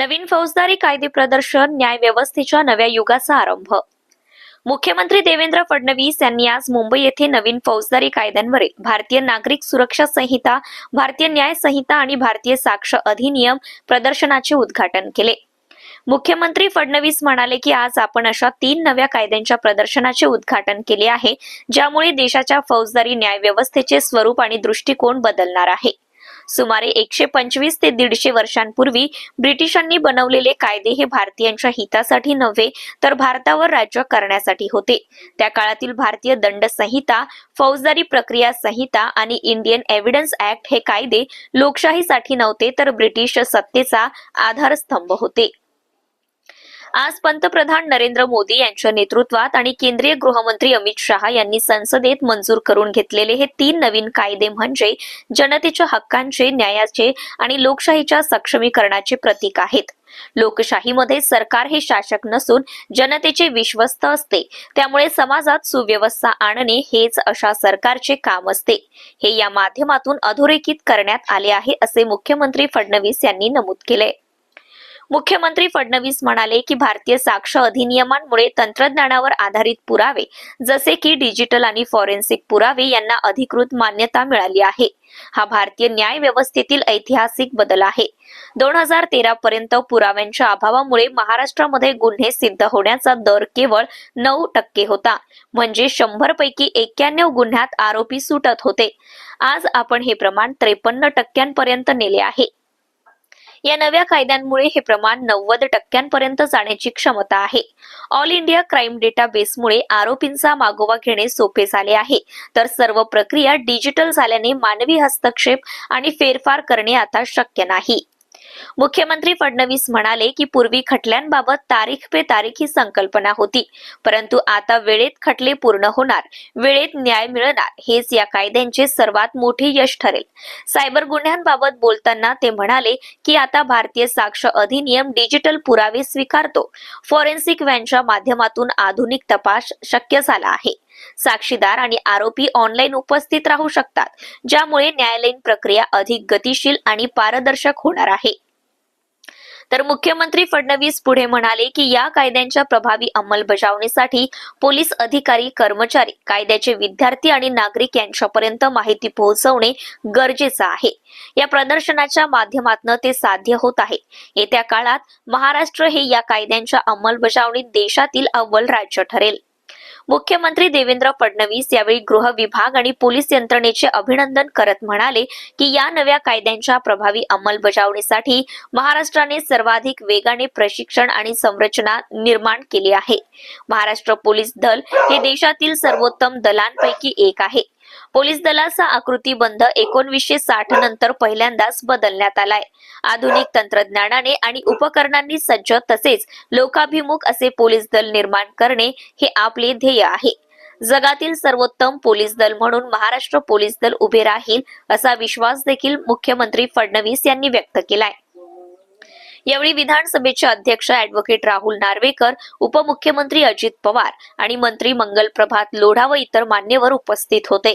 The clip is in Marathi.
नवीन फौजदारी कायदे प्रदर्शन न्याय व्यवस्थेच्या नव्या युगाचा आरंभ. मुख्यमंत्री देवेंद्र फडणवीस यांनी आज मुंबई येथे नवीन फौजदारी कायद्यांवरील भारतीय नागरिक सुरक्षा संहिता भारतीय न्याय संहिता आणि भारतीय साक्ष अधिनियम प्रदर्शनाचे उद्घाटन केले. मुख्यमंत्री फडणवीस म्हणाले की आज आपण अशा तीन नव्या कायद्यांच्या प्रदर्शनाचे उद्घाटन केले आहे ज्यामुळे देशाच्या फौजदारी न्याय व्यवस्थेचे स्वरूप आणि दृष्टिकोन बदलणार आहे. सुमारे एकशे पंचवीस ते दीडशे वर्षांपूर्वी ब्रिटिशांनी बनवलेले कायदे हे भारतीयांच्या हितासाठी नव्हे तर भारतावर राज्य करण्यासाठी होते. त्या काळातील भारतीय दंड संहिता फौजदारी प्रक्रिया संहिता आणि इंडियन एव्हिडन्स ऍक्ट हे कायदे लोकशाहीसाठी नव्हते तर ब्रिटिश सत्तेचा आधारस्तंभ होते. आज पंतप्रधान नरेंद्र मोदी यांच्या नेतृत्वात आणि केंद्रीय गृहमंत्री अमित शहा यांनी संसदेत मंजूर करून घेतलेले हे तीन नवीन कायदे म्हणजे जनतेच्या हक्कांचे न्यायाचे आणि लोकशाहीच्या सक्षमीकरणाचे प्रतीक आहेत. लोकशाहीमध्ये सरकार हे शासक नसून जनतेचे विश्वस्त असते. त्यामुळे समाजात सुव्यवस्था आणणे हेच अशा सरकारचे काम असते. हे या माध्यमातून अधोरेखित करण्यात आले आहे असे मुख्यमंत्री फडणवीस यांनी नमूद केले मुख्यमंत्री फडणवीस म्हणाले की भारतीय साक्ष अधिनियमांमुळे तंत्रज्ञानावर आधारित पुरावे जसे की डिजिटल आणि फॉरेन्सिक पुरावे यांना अधिकृत मान्यता मिळाली आहे. हा भारतीय न्याय व्यवस्थेतील ऐतिहासिक बदल आहे. दोन हजार तेरा पर्यंत पुराव्यांच्या अभावामुळे महाराष्ट्रामध्ये गुन्हे सिद्ध होण्याचा दर केवळ नऊ टक्के होता. म्हणजे शंभर पैकी एक्क्याण्णव गुन्ह्यात आरोपी सुटत होते. आज आपण हे प्रमाण त्रेपन्न टक्क्यांपर्यंत नेले आहे. या नव्या कायद्यांमुळे हे प्रमाण नव्वद टक्क्यांपर्यंत जाण्याची क्षमता आहे. ऑल इंडिया क्राईम डेटा बेसमुळे आरोपींचा मागोवा घेणे सोपे झाले आहे. तर सर्व प्रक्रिया डिजिटल झाल्याने मानवी हस्तक्षेप आणि फेरफार करणे आता शक्य नाही. मुख्यमंत्री फडणवीस म्हणाले की पूर्वी खटल्यांबाबत तारीख पे तारीख ही संकल्पना होती परंतु आता वेळेत खटले पूर्ण होणार वेळेत न्याय मिळणार हेच या कायद्यांचे सर्वात मोठे यश ठरेल. सायबर गुन्ह्यांबाबत बोलताना ते म्हणाले की आता भारतीय साक्ष अधिनियम डिजिटल पुरावे स्वीकारतो. फॉरेन्सिक व्हॅनच्या माध्यमातून आधुनिक तपास शक्य झाला आहे. साक्षीदार आणि आरोपी ऑनलाईन उपस्थित राहू शकतात ज्यामुळे न्यायालयीन प्रक्रिया अधिक गतिशील आणि पारदर्शक होणार आहे. तर मुख्यमंत्री फडणवीस पुढे म्हणाले की या कायद्यांच्या प्रभावी अंमलबजावणीसाठी पोलीस अधिकारी कर्मचारी कायद्याचे विद्यार्थी आणि नागरिक यांच्यापर्यंत माहिती पोहोचवणे गरजेचं आहे. या प्रदर्शनाच्या माध्यमातून ते साध्य होत आहे. येत्या काळात महाराष्ट्र हे या कायद्यांच्या अंमलबजावणीत देशातील अव्वल राज्य ठरेल. मुख्यमंत्री देवेंद्र फडणवीस यावेळी गृह विभाग आणि पोलीस यंत्रणेचे अभिनंदन करत म्हणाले की या नव्या कायद्यांच्या प्रभावी अंमलबजावणीसाठी महाराष्ट्राने सर्वाधिक वेगाने प्रशिक्षण आणि संरचना निर्माण केली आहे. महाराष्ट्र पोलीस दल हे देशातील सर्वोत्तम दलांपैकी एक आहे. पोलीस दलाचा आकृतीबंध एकोणवीसशे साठ नंतर पहिल्यांदाच बदलण्यात आलाय. आधुनिक तंत्रज्ञानाने आणि उपकरणांनी सज्ज तसेच लोकाभिमुख असे पोलीस दल निर्माण करणे हे आपले ध्येय आहे. जगातील सर्वोत्तम पोलीस दल म्हणून महाराष्ट्र पोलीस दल उभे राहील असा विश्वास देखील मुख्यमंत्री फडणवीस यांनी व्यक्त केलाय. यावेळी विधानसभेचे अध्यक्ष अॅडव्होकेट राहुल नार्वेकर उपमुख्यमंत्री अजित पवार आणि मंत्री मंगल प्रभात लोढा व इतर मान्यवर उपस्थित होते.